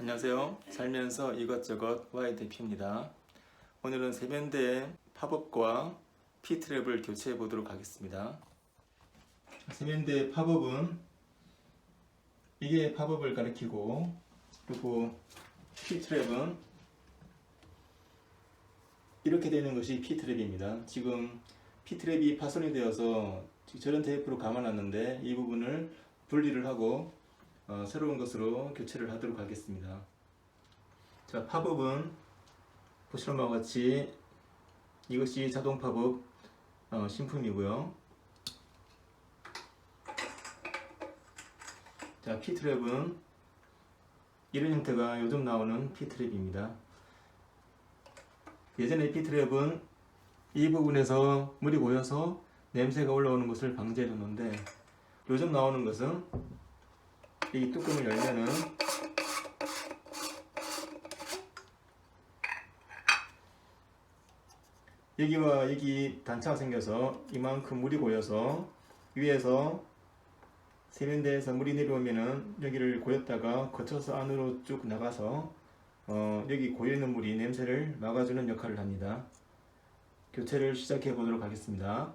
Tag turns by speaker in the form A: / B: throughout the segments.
A: 안녕하세요. 살면서 이것저것 Y 대표입니다. 오늘은 세면대 팝업과 P트랩을 교체해 보도록 하겠습니다. 세면대 팝업은 이게 팝업을 가리키고 그리고 P트랩은 이렇게 되는 것이 P트랩입니다. 지금 P트랩이 파손이 되어서 저런 테이프로 감아놨는데 이 부분을 분리를 하고 어, 새로운 것으로 교체를 하도록 하겠습니다. 자, 팝업은 보시는 바와 같이 이것이 자동 팝업 어, 신품이고요. 자, P트랩은 이런 형태가 요즘 나오는 P트랩입니다. 예전에 P트랩은 이 부분에서 물이 고여서 냄새가 올라오는 것을 방지해 줬는데 요즘 나오는 것은 이 뚜껑을 열면은 여기와 여기 단차가 생겨서 이만큼 물이 고여서 위에서 세면대에서 물이 내려오면은 여기를 고였다가 거쳐서 안으로 쭉 나가서 어, 여기 고여있는 물이 냄새를 막아주는 역할을 합니다. 교체를 시작해 보도록 하겠습니다.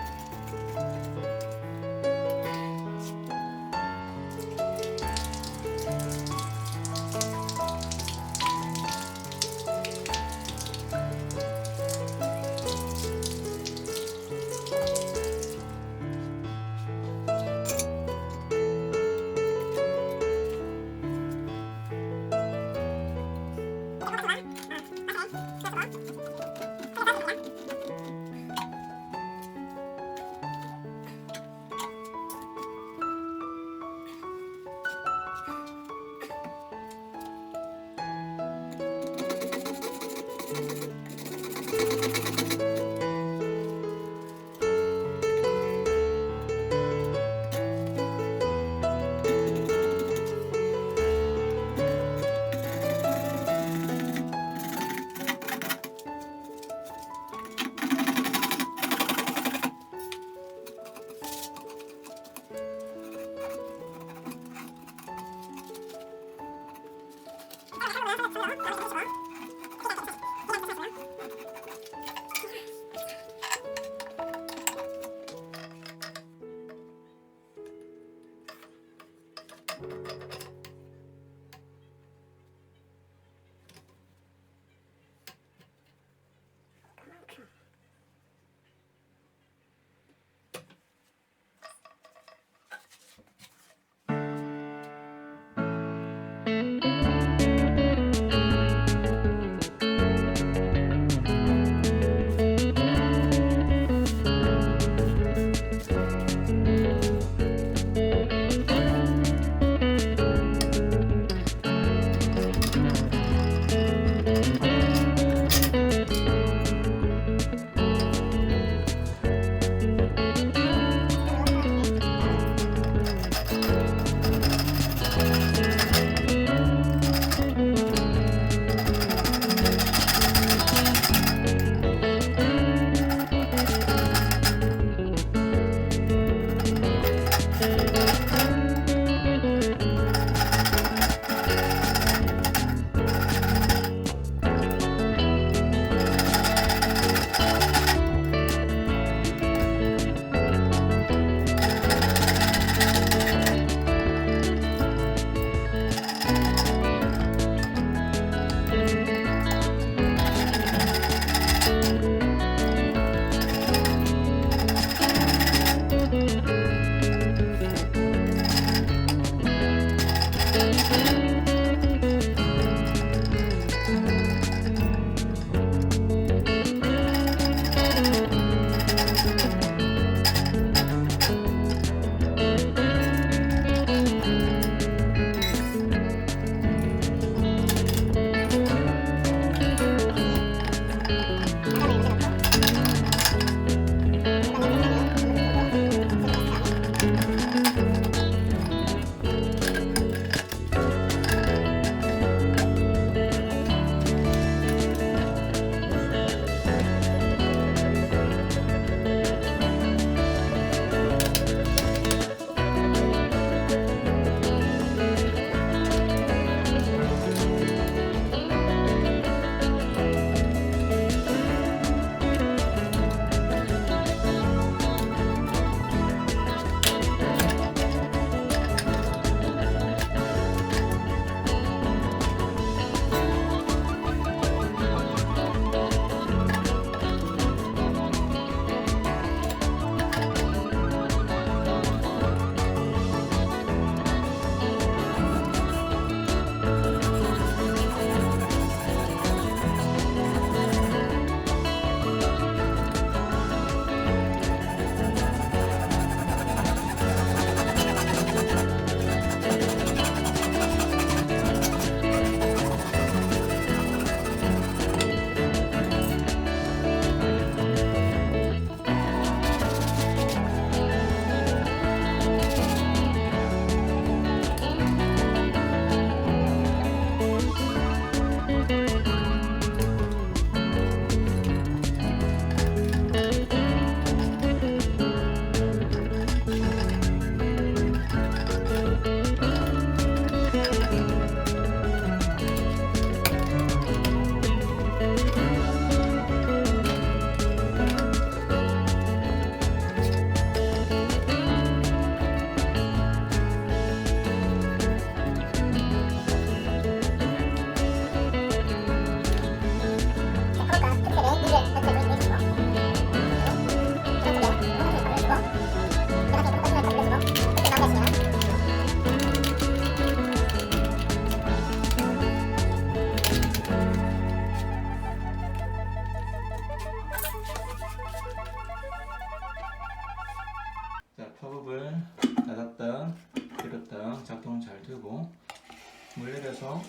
A: 물 내려서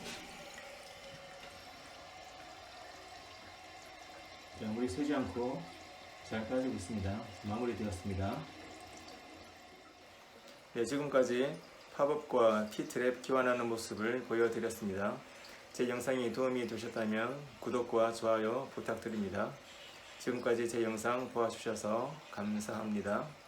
A: 자, 물이 새지 않고 잘 빠지고 있습니다. 마무리 되었습니다. 네, 지금까지 팝업과 T트랩 교환하는 모습을 보여드렸습니다. 제 영상이 도움이 되셨다면 구독과 좋아요 부탁드립니다. 지금까지 제 영상 보아주셔서 감사합니다.